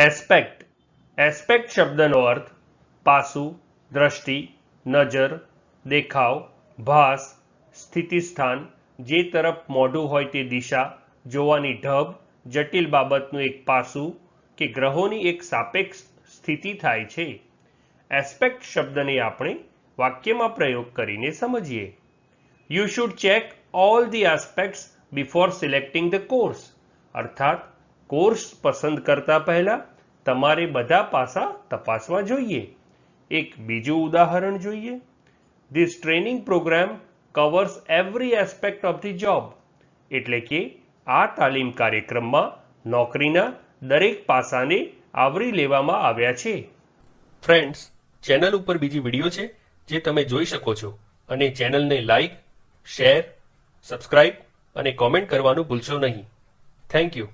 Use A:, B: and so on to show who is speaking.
A: Aspect aspect શબ્દનો અર્થ પાસું, દ્રષ્ટિ, નજર, દેખાવ, ભાસ, સ્થિતિસ્થાન, જે તરફ મોઢું હોય તે દિશા, જોવાની ઢબ, જટિલ બાબતનું એક પાસું કે ગ્રહોની એક સાપેક્ષ સ્થિતિ થાય છે. એસ્પેક્ટ શબ્દને આપણે વાક્યમાં પ્રયોગ કરીને સમજીએ. You should check all the aspects before selecting the course અર્થાત કોર્સ પસંદ કરતા પહેલા તમારે બધા પાસા તપાસવા જોઈએ. એક બીજું ઉદાહરણ જોઈએ. This training program covers every aspect of the job એટલે કે આ તાલીમ કાર્યક્રમમાં નોકરીના દરેક પાસાને આવરી લેવામાં આવ્યા છે.
B: ફ્રેન્ડ્સ ચેનલ ઉપર બીજી વીડિયો છે જે તમે જોઈ શકો છો. અને ચેનલને લાઈક શેર સબસ્ક્રાઇબ અને કોમેન્ટ કરવાનું ભૂલશો નહીં. Thank you